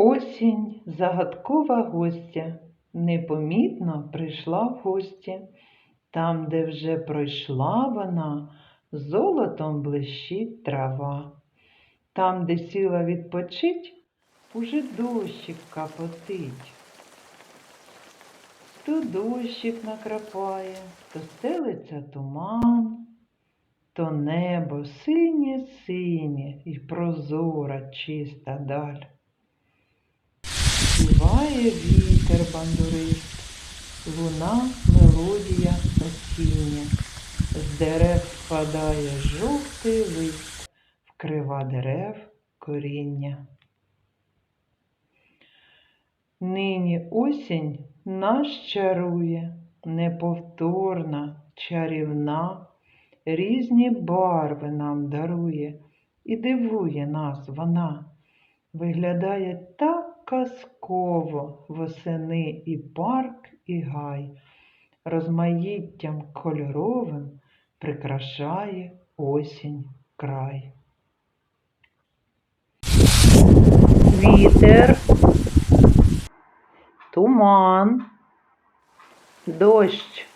Осінь загадкова гостя, непомітно прийшла в гості. Там, де вже пройшла вона, золотом блищить трава. Там, де сіла відпочить, уже дощик капотить. То дощик накрапає, то стелиться туман, то небо синє синє і прозора чиста даль. Співає вітер бандурист, луна мелодія осіння, з дерев спадає жовтий лист, вкрива дерев коріння. Нині осінь нас чарує, неповторна, чарівна, різні барви нам дарує і дивує нас вона. Виглядає так казково восени і парк, і гай, розмаїттям кольоровим прикрашає осінь край. Вітер, туман, дощ,